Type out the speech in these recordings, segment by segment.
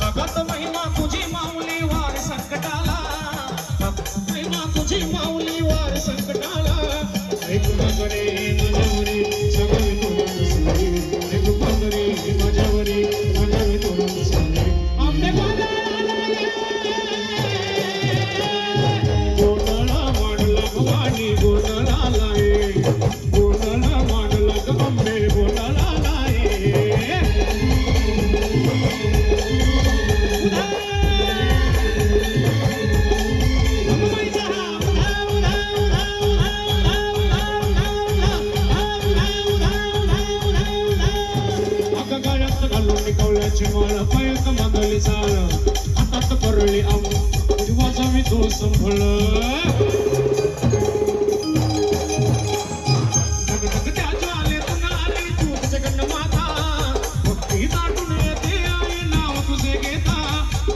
भक्ती माऊली वार संकटाला. तुझी माऊली मला पायक मागली झालं हातात करले आऊ जीवाचा मी तो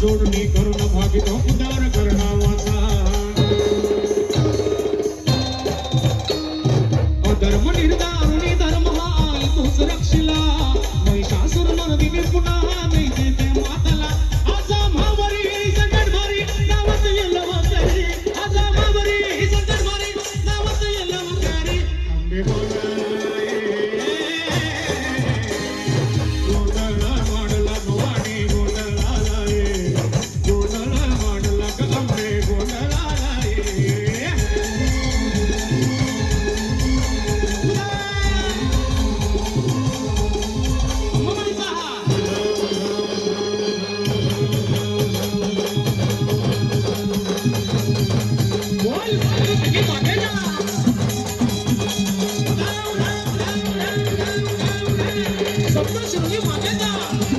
જોડની કરુણ ભાગિતો ઉદાર કરના વાસા અધર્મ નિર્મ 什么叫西你往前走